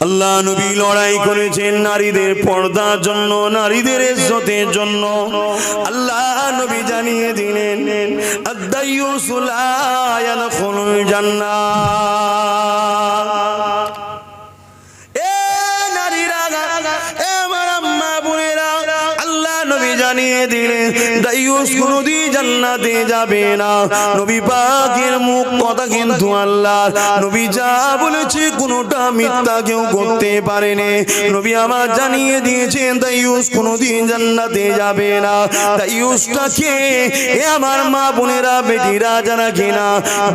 আল্লাহ নবী লড়াই করেছেন নারীদের পর্দার জন্য, নারীদের ইজ্জতের জন্য। আল্লাহ নবী জানিয়ে দিলেন আদাইয়ুসুলা ইয়াদখুলুল জান্নাহ দাইয়ুস কোনদিন জান্নাতে যাবে না। নবী পাকের মুখ কথা কিন্তু আল্লাহ নবী যা বলেছে কোনোটা মিথ্যা কেউ করতে পারেনি নবী আমার জানিয়ে দিয়েছেন, দাইয়ুস কোনদিন জান্নাতে যাবে না। দাইয়ুসটাকে এ আমার মা বোনেরা, বেটিরা যারা কিনা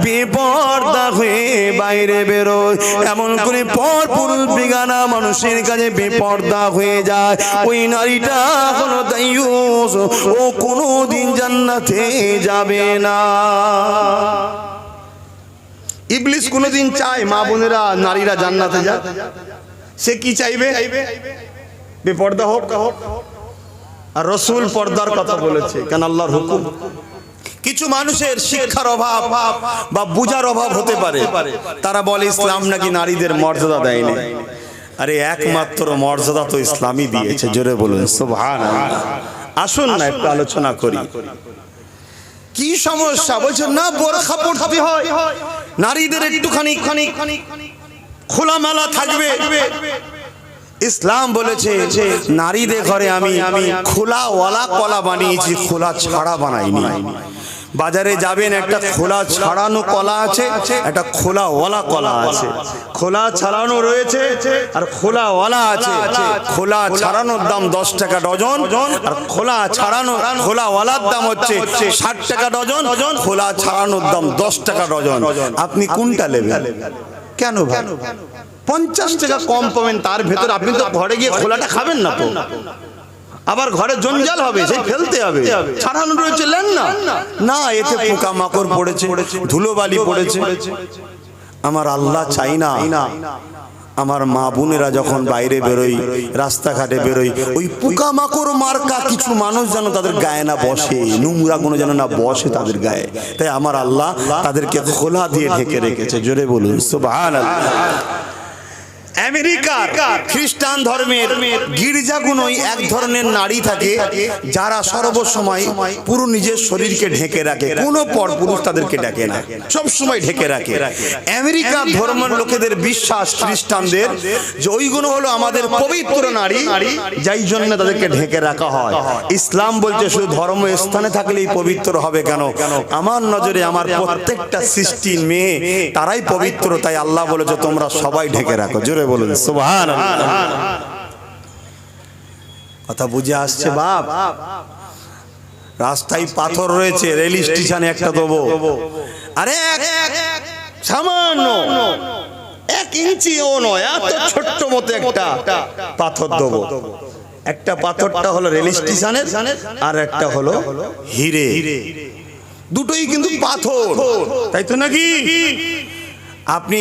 বেপর্দা হয়ে বাইরে বেরোয়। এমন করে পর পুরুষ বেগানা মানুষের কাছে বেপর্দা হয়ে যায়। ওই নারীটা কোনো দায়ুস ও কোনো দিন জান্নাতে যাবে না। ইবলিস কোনোদিন চায় মা বোনেরা, নারীরা জান্নাতে যাক। সে কি চাইবে? বেপর্দা হোক। আর রসুল পর্দার কথা বলেছে, কেন আল্লাহর হুকুম? কিছু মানুষের শিক্ষার অভাব বা বুঝার অভাব হতে পারে। তারা বলে, ইসলাম নাকি নারীদের মর্যাদা দেয়নি। আরে, একমাত্র মর্যাদা তো ইসলামই দিয়েছে, জোরে বলুন, সুবহানাল্লাহ। আসুন না একটু আলোচনা করি। কি সমস্যা? বলছে না বোরখা পড়তে হয়, নারীদের একটুখানি খানি খোলামেলা থাকবে। ইসলাম বলেছে যে নারীদের ঘরে আমি আমি খোলা ওয়ালা কলা বানিয়েছি, খোলা ছাড়া বানাইনি। বাজারে যাবেন, একটা খোলা ছাড়ানো কলা আছে, একটা খোলা ওয়ালা কলা আছে। খোলা ছাড়ানো রয়েছে, আর খোলা ওয়ালা আছে। খোলা ছাড়ানোর দাম দশ টাকা ডজন, আর খোলা ছাড়ানো খোলা ওয়ালার দাম হচ্ছে ষাট টাকা ডজন, খোলা ছাড়ানোর দাম দশ টাকা ডজন। আপনি কোনটা নেবেন? কেন পঞ্চাশ টাকা কম পাবেন, তার ভেতর আপনি তো ঘরে গিয়ে খোলাটা খাবেন না তো। আবার ঘরে জঞ্জাল হবে সেই ফেলতে হবে। ছাড়ানো রয়েছে লেন না না এতে পোকা মাকড় পড়েছে ধুলোবালি পড়েছে। আমার আল্লাহ চাই না। আমার মা বোনেরা যখন বাইরে বেরোই রাস্তাঘাটে বেরোই ওই পোকা মাকড় মার্কা কিছু মানুষ যেন তাদের গায়ে না বসে নোংরা কোনো যেন না বসে তাদের গায়ে। তাই আমার আল্লাহ তাদেরকে খোলা দিয়ে ঢেকে রেখেছে জোরে বলুন সুবহানাল্লাহ। আমেরিকার খ্রিস্টান ধর্মের গির্জাগুলোই এক ধরনের নারী থাকে যারা সর্বসময় পুরো নিজের শরীরকে ঢেকে রাখে, কোনো পর পুরুষ তাদেরকে ডাকে না সব সময় ঢেকে রাখে। আমেরিকার ধর্মের লোকেদের বিশ্বাস খ্রিস্টানদের যে ওইগুলো হলো আমাদের পবিত্র নারী, যাই জন্য তাদেরকে ঢেকে রাখা হয়। ইসলাম বলছে শুধু ধর্ম স্থানে থাকলেই পবিত্র হবে কেন? আমার নজরে আমার প্রত্যেকটা সৃষ্টি মেয়ে, তারাই পবিত্র, তাই আল্লাহ বলেছে তোমরা সবাই ঢেকে রাখো। জোরে বলুন সুবহান কথা বুঝে আসছে বাপ? রাস্তায় পাথর রয়েছে, রেল স্টেশনে একটা দেবো। আরে সামান্য, এক ইঞ্চি ও নয়, এত ছোট্ট মতো একটা পাথর দেবো। একটা পাথরটা হলো রেল স্টেশনের আর একটা হলো হিরে। দুটোই কিন্তু পাথর, তাই তো নাকি? আপনি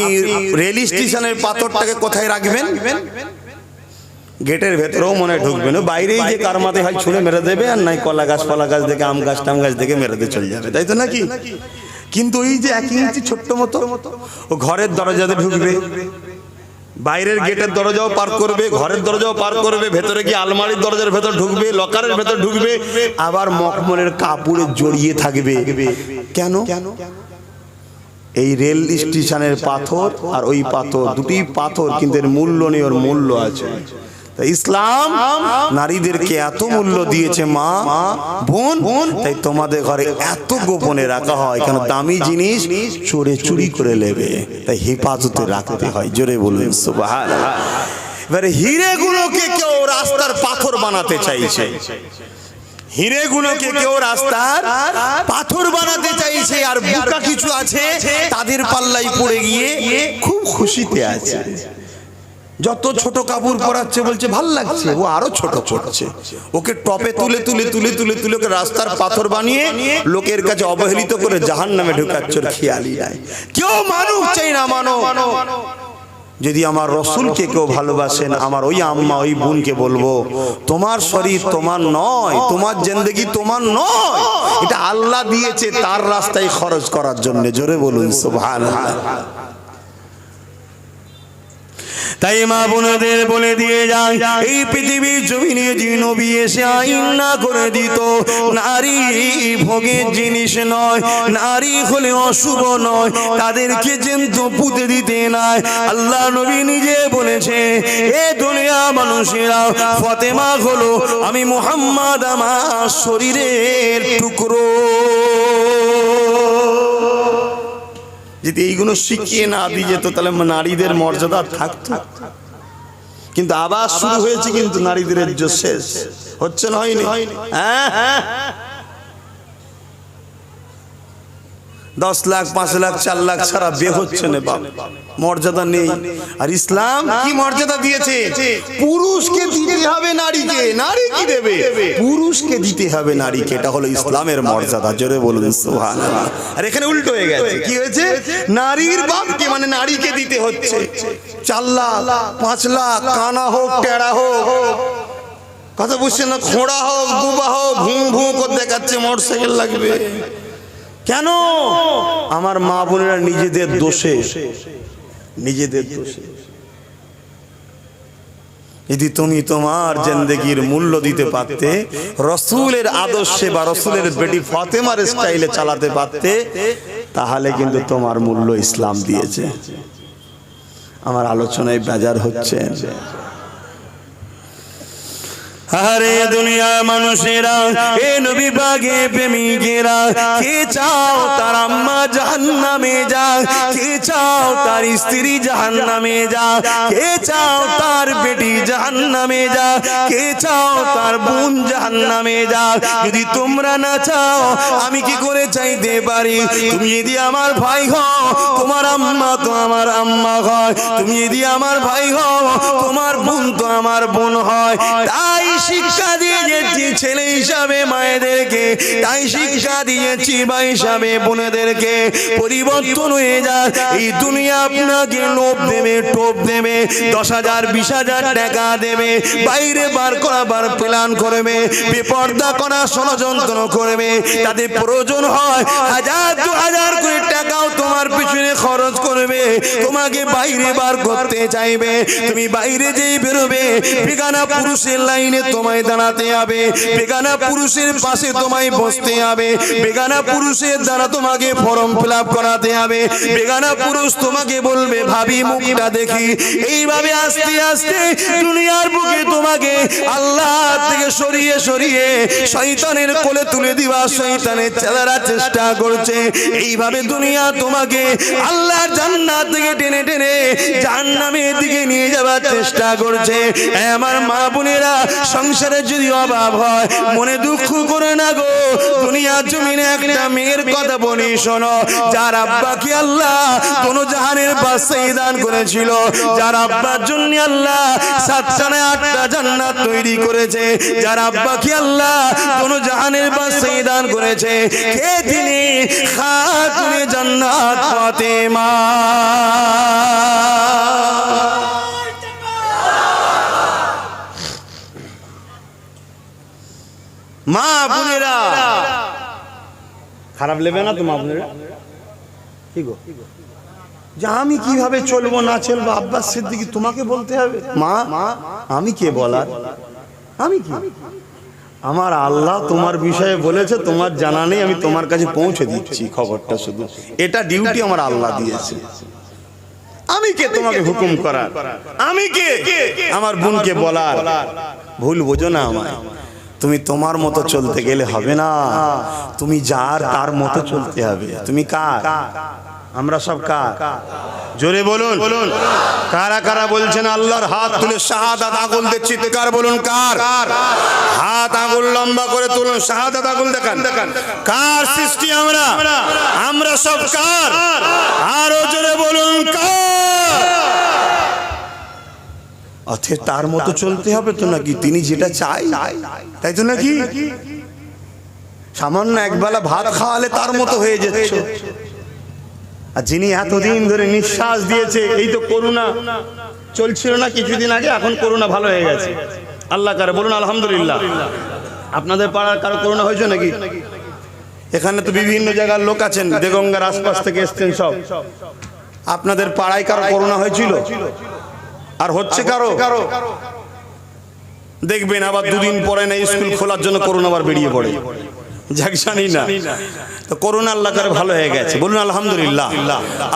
রেল স্টেশনের পাথরটাকে কোথায় রাখবেন? গেটের ভেতরেও মনে ঢুকবেন। বাইরেই যে কার মাথায় হয় ছুঁড়ে মেরে দেবে আর নাই কলা গাছ ফলা গাছ দেখে আম গাছ টাম গাছ দেখে মেরে দিয়ে চলে যাবে। তাই তো নাকি? কিন্তু ওই যে এক ইঞ্চি ছোট্ট মতো ও ঘরের দরজাতে ঢুকবে। বাইরের গেটের দরজাও পার করবে ঘরের দরজাও পার করবে ভেতরে গিয়ে আলমারির দরজার ভেতর ঢুকবে লকারের ভেতর ঢুকবে আবার মখমলের কাপড়ে জড়িয়ে থাকবে। কেন কেন? এই রেল স্টেশনের পাথর আর ওই পাথর, দুটি পাথর কিন্তু এর মূল্য নেই, ওর মূল্য আছে। ইসলাম নারীদেরকে এত মূল্য দিয়েছে মা, বোন, তাই তোমাদের ঘরে এত গোপনে রাখা হয়, কেন দামি জিনিস চোরে চুরি করে নেবে, তাই হেফাজতে রাখতে হয়, জোরে বলুন এবারে হিরেগুলোকে কেউ রাস্তার পাথর বানাতে চাইছে। হিরেগুলোকে কেউ রাস্তার পাথর বানাতে চাইছে। আর বোকা কিছু আছে তাদের পাল্লাই পড়ে গিয়ে খুব খুশিতে আছে। যত ছোট কাপড় পরাচ্ছে বলছে ভালো লাগছে ও আরও ছোট পড়ছে ওকে টপে তুলে তুলে তুলে তুলে তুলে ওকে রাস্তার পাথর বানিয়ে লোকের কাছে অবহেলিত করে জাহান নামে ঢুকাচ্ছে খেয়ালি নাই কেউ মানুষ চাই না মানো। যদি আমার রসুলকে কেউ ভালোবাসেন আমার ওই আম্মা ওই বোনকে বলব তোমার শরীর তোমার নয় তোমার জিন্দগি তোমার নয়। এটা আল্লাহ দিয়েছে তার রাস্তায় খরচ করার জন্য। জোরে বলুন। সুবহানাল্লাহ। তাই মা বোনদের বলে দিয়ে যায়, এই পৃথিবীর জমিনে যে নবী এসে আইন না করে দিত, নারী ভোগের জিনিস নয়, নারী হলে অশুভ নয়, তাদেরকে যেন্ত পুঁতে দিতে নাই। আল্লাহ নবী নিজে বলেছে, এ দুনিয়া মানুষেরা, ফতেমা হলো আমি মোহাম্মদ আমার শরীরের টুকরো। যদি এইগুলো শিখিয়ে না দিয়ে যেত, তাহলে নারীদের মর্যাদা থাকতো। কিন্তু আবার শুরু হয়েছে কিন্তু নারীদের শেষ। হচ্ছে না হয়নি? হ্যাঁ হ্যাঁ। দশ লাখ, পাঁচ লাখ, চার লাখ ছাড়া বিয়ে হচ্ছে না বাপ। মর্যাদা নেই। আর ইসলাম কি মর্যাদা দিয়েছে? পুরুষকে দিতে হবে নারীকে। নারী কি দেবে? পুরুষকে দিতে হবে নারীকে। এটা হলো ইসলামের মর্যাদা। জোরে বলুন, সুবহানাল্লাহ। আর এখানে উল্টো হয়ে গেছে। কি হয়েছে? নারীর বাপকে মানে নারীকে দিতে হচ্ছে। চার লাখ, পাঁচ লাখ, কানা হোক, টেরা হোক। কথা বুঝছেন না? খোঁড়া হোক দুবা হোক, ভুঁ ভুঁ করে দেখাচ্ছে, মোটরসাইকেল লাগবে। কেন? আমার মা বোনেরা নিজেদের দোষে। নিজেদের দোষে। যদি তুমি তোমার জিন্দগির মূল্য দিতে পারতে, রসুলের আদর্শে বা রসুলের বেটি ফাতেমার স্টাইলে চালাতে পারতে, তাহলে কিন্তু তোমার মূল্য ইসলাম দিয়েছে। আমার আলোচনায় বেজার হচ্ছে। আরে দুনিয়া মানুষেরা, এ নবী বাগে প্রেমিকেরা, কে চাও তার আম্মা জাহান্নামে যা, কে চাও তার স্ত্রী জাহান্নামে যা, কে চাও তার বেটি জাহান্নামে যা, কে চাও তার বোন জাহান্নামে যা, যদি তোমরা না চাও, আমি কি করে চাইতে পারি? তুমি যদি আমার ভাই হও, তোমার আম্মা তো আমার আম্মা হয়। তুমি যদি আমার ভাই হও, তোমার বোন তো আমার বোন হয়। তাই শিক্ষা দিয়েছি ছেলে হিসাবে মায়েদেরকে, তাই শিক্ষা দিয়েছি ভাই হিসাবে বোনেদেরকে। পরিবর্তন হয়ে যায় এই দুনিয়া আপনাকে লোভ দেবে, টোপ দেবে, দশ হাজার, বিশ হাজার টাকা দেবে, বাইরে বার করাবার প্ল্যান করবে, বেপর্দা করা ষড়যন্ত্র করবে তাদের প্রয়োজন হয় হাজার, দু হাজার করে টাকাও তোমার পিছনে খরচ করবে, তোমাকে বাইরে বার করতে চাইবে, তুমি বাইরে যেই বেরোবে, বেগানা পুরুষের লাইনে তোমায় দাঁড়াতে হবে। বেগানা পুরুষের পাশে তোমায় বসতে হবে। বেগানা পুরুষের দ্বারা তোমাকে ফর্ম ফিল করাতে হবে। বেগানা পুরুষ তোমাকে বলবে, ভাবি, মুখটা দেখি। এইভাবে আস্তে আস্তে দুনিয়ার বুকে তোমাকে আল্লাহ থেকে সরিয়ে সরিয়ে শয়তানের কোলে তুলে দিবা শয়তানের ছেলেরা চেষ্টা করছে। এইভাবে দুনিয়া তোমাকে আল্লাহ জান্নাত থেকে টেনে টেনে জাহান্নামের দিকে নিয়ে যাবার চেষ্টা করছে। আমার মা বোনেরা সংসারের যদি অভাব হয়, মনে দুঃখ করে না গো। দুনিয়ার জমিনে একটা মেয়ের কথা বলি, শোনো। যার আব্বাকে আল্লাহ কোন জাহানের বাসাই দান করেছিল, যার আব্বার জন্য আল্লাহ সাতটা না আটটা জান্নাত তৈরি করেছে, যার আব্বাকে আল্লাহ কোন জাহানের বাসাই দান করেছে। কে তিনি খাতুনে জান্নাত ফাতেমা। মা বোনেরা। খারাপ লেবে না তো মা বোনেরা? কি গো? যে আমি কীভাবে চলবো না চলবো, আব্বাস সিদ্দিকি তোমাকে বলতে হবে? মা, আমি কে বলার? আমি কি? আমার আল্লাহ তোমার বিষয়ে বলেছে, তোমার জানা নেই, আমি তোমার কাছে পৌঁছে দিচ্ছি খবরটা শুধু। এটা ডিউটি আমার আল্লাহ দিয়েছে। আমি কে তোমাকে হুকুম করার? আমি কে? আমার বোনকে বলার। ভুল বোঝো না আমায়। তুমি তোমার মতো চলতে গেলে হবে না। তুমি যার তার মতো চলতে হবে। তুমি কার? আমরা সব কার? জোরে বলুন। বলুন। কারা কারা বলছেন আল্লাহর হাত তুলে শাহাদাত আগুল দিয়ে চিৎকার বলুন কার? হাত আগুল লম্বা করে তুলুন শাহাদাত আগুল দেখান। কার সৃষ্টি আমরা? আমরা সব কার আরও জোরে বলুন কার অথে তার মতো চলতে হবে তো নাকি তিনি যেটা চাই? তাই তো নাকি? সামান্য একবেলা ভাত খাওয়ালে তার মতো হয়ে যাচ্ছে। আর যিনি এতদিন ধরে নিঃশ্বাস দিয়েছে, এই তো করোনা চলছিল না কিছুদিন আগে, এখন করোনা ভালো হয়ে গেছে। আল্লাহ কারে বলুন, আলহামদুলিল্লাহ। আপনাদের পাড়ার কারও করোনা হয়েছে নাকি? এখানে তো বিভিন্ন জায়গার লোক আছেন, দেগঙ্গার আশপাশ থেকে এসছেন সব। আপনাদের পাড়ায় কারও করোনা হয়েছিল? আর হচ্ছে কারও? কারও দেখবেন আবার দুদিন পরে না স্কুল খোলার জন্য করোনা আবার বেরিয়ে পড়ে। যাক জানি না। তো করোনা আল্লাহ করে ভালো হয়ে গেছে? বলুন আলহামদুলিল্লাহ।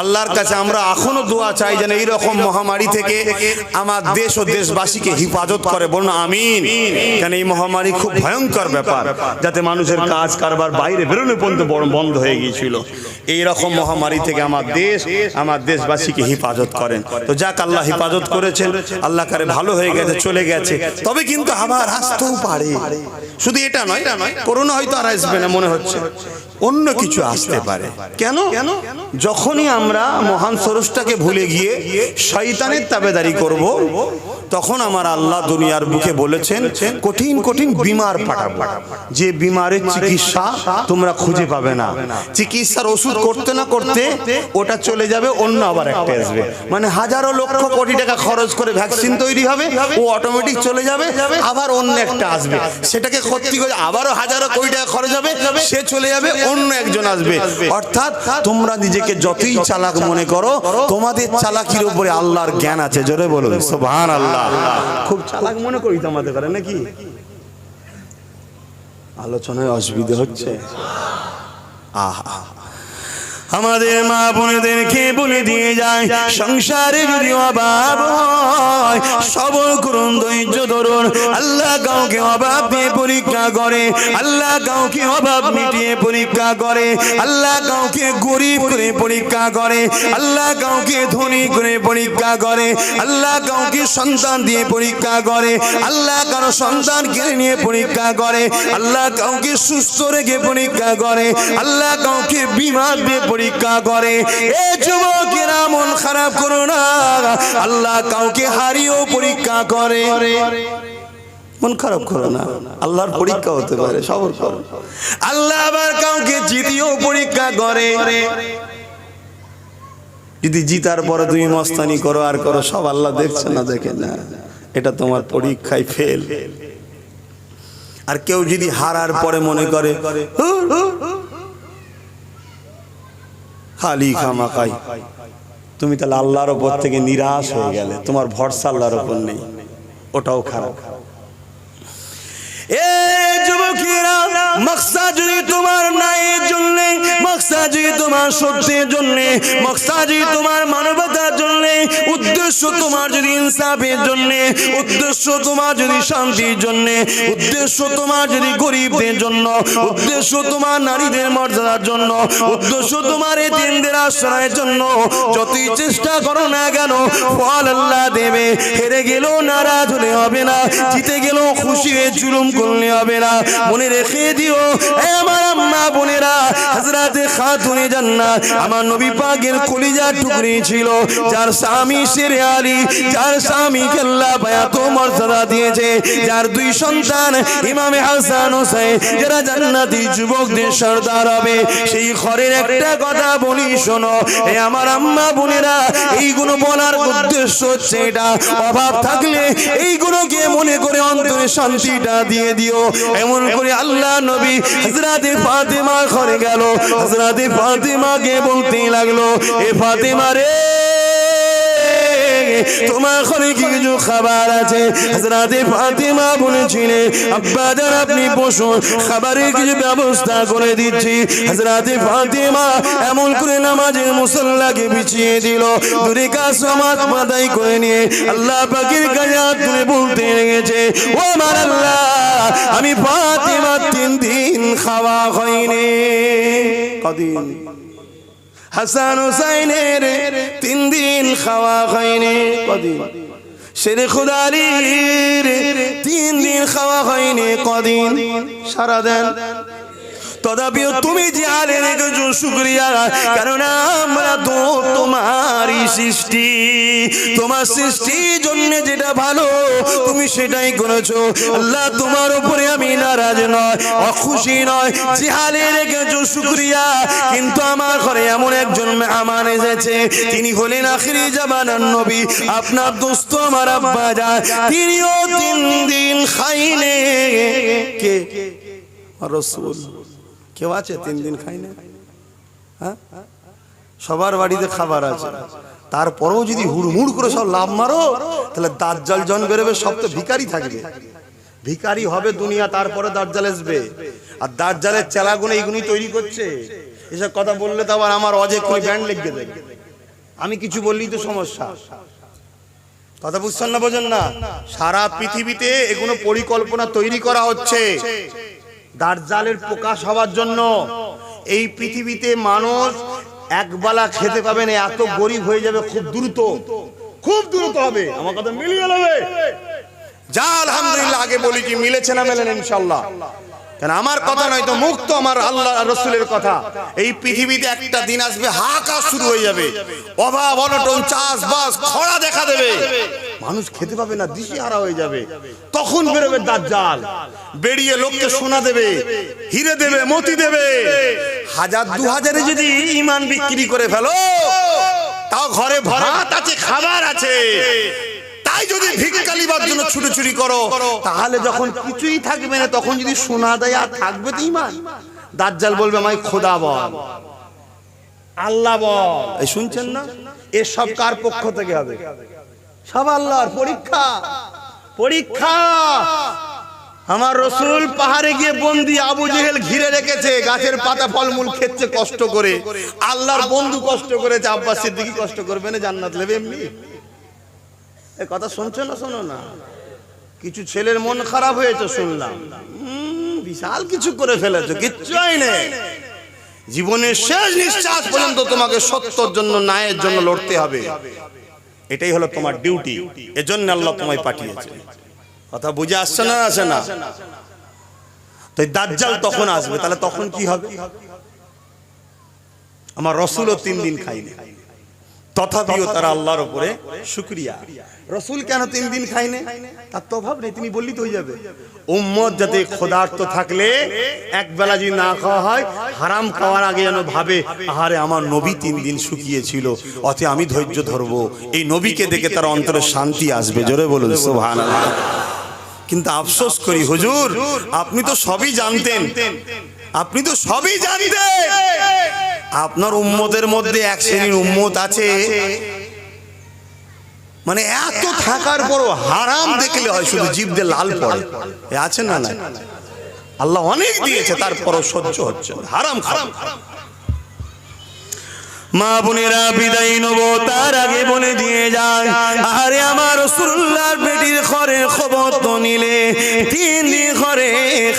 আল্লাহর কাছে আমরা এখনও দোয়া চাই যেন এইরকম মহামারী থেকে আমার দেশ ও দেশবাসীকে হিফাজত করে। বলুন আমিন। কেন এই মহামারী খুব ভয়ঙ্কর ব্যাপার যাতে মানুষের কাজ কারবার বাইরে বেরোনো পর্যন্ত বড় বন্ধ হয়ে গিয়েছিল। এই রকম মহামারী থেকে আমার দেশ, আমার দেশবাসীকে হিফাজত করেন। তো যাক, আল্লাহ হেফাজত করেছেন। আল্লাহ কারে ভালো হয়ে গেছে, চলে গেছে। তবে কিন্তু আবার আসতেও পারে। শুধু এটা নয়, করোনা হয়তো আর আসবে না, মনে হচ্ছে। অন্য কিছু আসতে পারে। কেন? কেন যখনই আমরা মহান সরসটাকে ভুলে গিয়ে শয়তানের তাবেদারি করব, তখন আমার আল্লাহ দুনিয়ার বুকে বলেছেন, কঠিন কঠিন বিমার পাঠাবো। যে বিমারের চিকিৎসা তোমরা খুঁজে পাবে না। চিকিৎসার ওষুধ করতে না করতে ওটা চলে যাবে, অন্য আবার একটা আসবে। মানে হাজারো লক্ষ কোটি টাকা খরচ করে ভ্যাকসিন তৈরি হবে, ও অটোমেটিক চলে যাবে, আবার অন্য একটা আসবে। সেটাকে ক্ষতি করে আবারও হাজারো কোটি টাকা খরচ হবে, সে চলে যাবে অন্য একজন আসবে। অর্থাৎ তোমরা নিজেকে যতই চালাক মনে করো তোমাদের চালাকির উপরে আল্লাহর জ্ঞান আছে। জোরে বলো সুবহান আল্লাহ খুব চালাক মনে করি তোমাদের করে নাকি? আলোচনায় অসুবিধা হচ্ছে। আহা। আমাদের মা বোনেদেরকে বলে দিয়ে যায়, সংসারে যদি অভাব হয় সবর করুন ধৈর্য ধরুন। আল্লাহ কাউকে অভাব দিয়ে পরীক্ষা করে, আল্লাহ কাউকে অভাব মিটিয়ে পরীক্ষা করে, আল্লাহ কাউকে গরিব করে পরীক্ষা করে, আল্লাহ কাউকে ধনী করে পরীক্ষা করে, আল্লাহ কাউকে সন্তান দিয়ে পরীক্ষা করে, আল্লাহ কারও সন্তান কেড়ে নিয়ে পরীক্ষা করে, আল্লাহ কাউকে সুস্থ রেখে পরীক্ষা করে, আল্লাহ কাউকে বিমার দিয়ে পরীক্ষা করে। এ যুবকেরা মন খারাপ করো না, আল্লাহ কাউকে হারিয়েও পরীক্ষা করে। মন খারাপ করো না, আল্লাহর পরীক্ষা হতে পারে, সবর করো। আল্লাহ আবার কাউকে জিতিয়েও পরীক্ষা করে। যদি জিতার পরে তুমি মস্তানি করো আর করো সব আল্লাহ দেখছে না দেখে না। এটা তোমার পরীক্ষায় ফেল আর কেউ যদি হারার পরে মনে করে। খালি খামাকাই তুমি তাহলে আল্লাহর ওপর থেকে নিরাশ হয়ে গেলে তোমার ভরসা আল্লাহর ওপর নেই। ওটাও খারাপ। এ যুবকেরা মকসা যদি তোমার সত্যের জন্য মকসাজি তোমার জন্য উদ্দেশ্য তোমার যদি ইনসাফের জন্য, উদ্দেশ্য তোমার যদি শান্তির জন্য, উদ্দেশ্য তোমার যদি গরিবদের জন্য, উদ্দেশ্য তোমার নারীদের মর্যাদার জন্য, উদ্দেশ্য তোমার এতিমদের আশ্রয়ের জন্য, যতই চেষ্টা করো না কেন, ফল আল্লাহ দেবে। হেরে গেলেও নারাজ হলে হবে না, জিতে গেলেও খুশি হয়ে জুলুম করলে হবে না। মনে রেখে দিও আমার আম্মা বোনেরা, হযরতে খাতুনে জান্নাত, আমার নবী পাকের কলিজা টুকরি ছিল, যার স্বামী শেরে আলী যার স্বামীকে আল্লাহ বায়াত মর্যাদা দিয়েছে, যার দুই সন্তান ইমামে হাসান হোসেন, যারা জান্নাতি যুবকদের সর্দার হবে। সেই ঘরের একটা কথা বলি, শোনো, এ আমার আম্মা বোনেরা, এইগুলো বলার উদ্দেশ্য হচ্ছে এটা। অভাব থাকলে এইগুলোকে মনে করে অন্তরে শান্তিটা দিয়ে দিও। এমন করে আল্লাহ নবী হজরতে ফাতেমা ঘরে গেল। হজরতে ফাতেমাকে বলতে লাগল, এ ফাতেমা রে তোমার ঘরে কিছু খাবার আছে? হজরতে ফাতেমা বলেছিলেন, আব্বা জান আপনি বসুন, খাবারের কিছু ব্যবস্থা করে দিচ্ছি। হজরতে ফাতেমা এমন করে নামাজের মুসল্লাকে বিছিয়ে দিল। দূরে কাজ সমাজ মাদাই করে নিয়ে আল্লাহ পাখির হাত তুলে বলতে লেগেছে, ও আমার আল্লাহ, আমি ফাতেমা তিন দিন খাওয়া হয়নি। কদিন? হাসান হুসাইনের তিন দিন খাওয়া হয়নি। কদিন? শেরে খুদারির তিন দিন খাওয়া হয়নি। কদিন? সারা দেন। তথাপিও তুমি যে আলে রেখেছো শুক্রিয়া কারণ আমরা তো তোমারই সৃষ্টি। তোমার সৃষ্টির জন্য যেটা ভালো তুমি সেটাই করেছ। আল্লাহ তোমার উপরে আমি নারাজ নয় অখুশি নয় যে হালে রেখেছো শুক্রিয়া কিন্তু আমার ঘরে এমন একজন মেহমান এসেছে তিনি হলেন আখিরি জামানার নবী। আপনার দোস্ত আমার আব্বা যায় তিনিও তিন দিন খাইনে কে? রসুল। কেউ আছে তিন দিন খাই না? হ্যাঁ? সবার বাড়িতে খাবার আছে। তারপরেও যদি হুড়মুড় করে সব লাভ মারো তাহলে দাজ্জাল জন বেরোবে সব তো ভিকারি থাকবে ভিকারি হবে দুনিয়া তারপরে দাজ্জাল আসবে। আর দাজ্জালের চেলাগুলো এইগুলি তৈরি করছে। এসব কথা বললে তো আবার আমার অজে কোনো ব্যান্ড লিখবে দেবে। আমি কিছু বললেই তো সমস্যা। কথা বুঝছেন না বোঝেন না? সারা পৃথিবীতে এগুলো পরিকল্পনা তৈরি করা হচ্ছে। দার্জালের প্রকাশ হওয়ার জন্য এই পৃথিবীতে মানুষ একবেলা খেতে পাবে না, এত গরিব হয়ে যাবে খুব দ্রুত। খুব দ্রুত হবে। আমার কথা মিলিয়ে নেবে। যা আলহামদুলিল্লাহ, আগে বলি কি, মিলেছে না মেলেন ইনশাল্লাহ আমার কথা নয় তো, মুক্ত আমার আল্লাহ রসুলের কথা। এই পৃথিবীতে একটা দিন আসবে, হাহাকার শুরু হয়ে যাবে। অভাব, অনটন, চাষবাস, খরা দেখা দেবে। মানুষ খেতে পাবে না দিশি হারা হয়ে যাবে। তখন বেরোবে দাজ্জাল। বেরিয়ে লোককে সোনা দেবে, হিরে দেবে, মতি দেবে। হাজার দু হাজারে যদি ইমান বিক্রি করে ফেলো, তাও ঘরে ভাত আছে, খাবার আছে। তাই যদি ভিক্ষা লিবার জন্য ছুটোছুটি করো, তাহলে যখন কিছুই থাকবে না, তখন যদি সোনা দেয় আর থাকবে তো ইমান দাজ্জাল বলবে, আমায় খোদা বল। আল্লাহ বল। এই শুনছেন না? এসব কার পক্ষ থেকে হবে? সব আল্লাহর পরীক্ষা। পরীক্ষা। আমার রসুল পাহাড়ে গিয়ে বন্দি আবু জেহেল ঘিরে রেখেছে, গাছের পাতা ফলমূল খেচ্ছে কষ্ট করে। আল্লাহর বন্ধু কষ্ট করেছে, আব্বাস সিদ্দিকি কষ্ট করবে না, জান্নাত লেবে এমনি। এ কথা শুনছো না, শোনো না? কিছু ছেলের মন খারাপ হয়েছে, শুনলাম। বিশাল কিছু করে ফেলেছো, কিচ্ছুই নেই। জীবনের শেষ নিঃশ্বাস পর্যন্ত তোমাকে সত্যর জন্য, ন্যায়ের জন্য লড়তে হবে। এটাই হলো তোমার ডিউটি এজন্য আল্লাহ তোমায় পাঠিয়েছে। কথা বুঝে আসছে না আসে না? তো দাজ্জাল তখন আসবে, তাহলে তখন কি হবে? আমার রসুলও তিন দিন খাইনি। তথাপিও তারা আল্লাহর উপরে শুক্রিয়া। রসুল কেন তিন দিন খাইনে? তার তো অভাব নেই তিনি বললি তো হয়ে যাবে। উম্মত যাতে ক্ষুধার্ত থাকলে এক বেলা যদি না খাওয়া হয় হারাম খাওয়ার আগে যেন ভাবে আহারে আমার নবী তিন দিন শুকিয়েছিল অতে আমি ধৈর্য ধরবো। এই নবীকে দেখে তার অন্তরে শান্তি আসবে জোরে বলুন সোভান কিন্তু আফসোস করি হুজুর আপনি তো সবই জানতেন। আপনি তো সবই জানতেন। আপনার উম্মতের মধ্যে এক শ্রেণির উম্মত আছে। মানে এত থাকার পরও হারাম দেখলে হয় শুধু জীব দিয়ে লাল পড়ে। আছে না না আল্লাহ অনেক দিয়েছে, তারপরও সহ্য হচ্ছে হারাম হারাম খারাপ মা বোনেরা বিদায় নেব, তার আগে বলে দিয়ে যায়, আরে আমার রসুল্লাহর বেটির ঘরে খবর তো নিলে, তিন ঘরে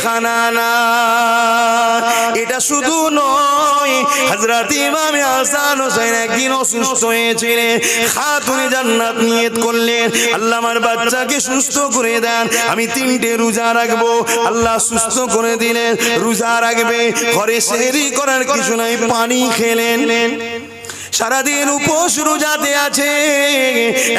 খানা না। এটা শুধু নয়, হযরত ইমামে হাসান হোসেন একদিন অসুস্থ হয়েছিলেন, খাতুনে জান্নাত নিয়ত করলেন, আল্লাহ আমার বাচ্চাকে সুস্থ করে দেন, আমি তিনটে রোজা রাখব, আল্লাহ সুস্থ করে দিলেন, রোজা রাখবে, ঘরে সেহরি করার কিছু নাই, পানি খেলেন। সারাদিন উপোস রোজাতে আছে।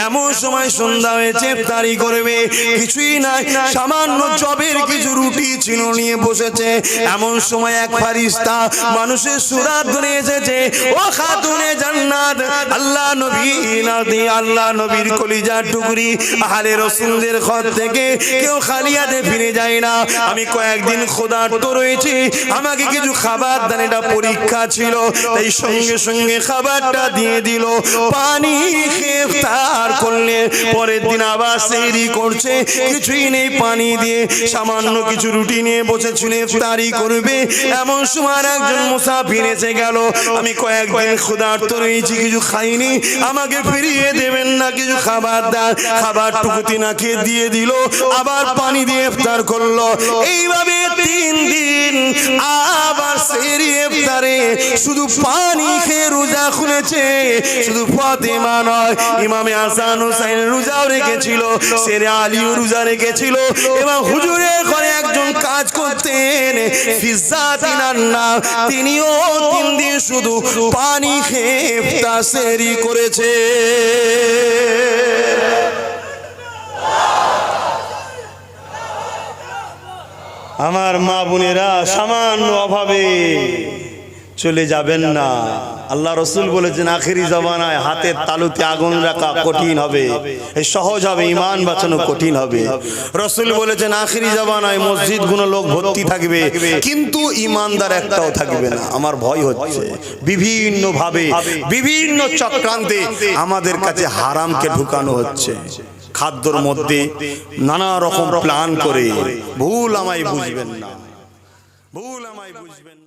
এমন সময় সন্ধ্যা হয়েছে, তারি করবে। কিছুই নাই, সামান্য জবের কিছু রুটি ছিল নিয়ে বসেছে। এমন সময় এক ফারিস্তা মানুষের সুরাত ধরে এসেছে, ও খাতুনে জান্নাত, আল্লাহ নবী নাদি আল্লাহ নবীর কলিজার টুকরি, আহলে রসুলদের ঘর থেকে কেউ খালিয়াতে ফিরে যায় না। আমি কয়েকদিন খোদার্ত রয়েছি, আমাকে কিছু খাবার দেন এটা পরীক্ষা ছিল, তাই সঙ্গে সঙ্গে খাবারটা দিয়ে দিল। পানি খেয়ে ইফতার করলে পরের দিন আবার সেহরি করছে। কিছুই নেই পানি দিয়ে। সামান্য কিছু রুটি নিয়ে বসেছিল, ইফতারি করবে। এমন সময় একজন মুসাফির এসে গেল। আমি কয়েকদিন ক্ষুধার্ত রয়েছি, কিছু খাইনি। আমাকে ফিরিয়ে দেবেন না, কিছু খাবার দেন খাবারটুকু তিনাকে দিয়ে দিল। আবার পানি দিয়ে ইফতার করল। এইভাবে তিন দিন আবার সেরি ইফতারে শুধু পানি খেয়ে রোজা খুলেছে শুধু ফাতেমা নয়, ইমামে হাসান হোসেন রোজাও রেখেছিল সেরে আলীও রোজা রেখেছিল। এবং হুজুরের ঘরে একজন কাজ করতেন তিনার নাম, তিনিও তিন দিন শুধু পানি খেয়ে ইফতার সেরি করেছে। আমার মা বোনেরা সামান্য অভাবে চলে যাবেন না। আল্লাহ রসুল বলেছেন, আখেরি জমানায় হাতের তালুতে আগুন রাখা কঠিন হবে। সহজ হবে ইমান বাঁচানো কঠিন হবে। রসুল বলেছেন, আখেরি জমানায় মসজিদগুলো লোক ভর্তি থাকবে, কিন্তু ইমানদার একটাও থাকবে না। আমার ভয় হচ্ছে। বিভিন্ন ভাবে বিভিন্ন চক্রান্তে আমাদের কাছে হারামকে ঢুকানো হচ্ছে। খাদ্যর মধ্যে নানা রকম প্ল্যান করে। ভুল আমায় বুঝবেন না। ভুল আমায় বুঝবেন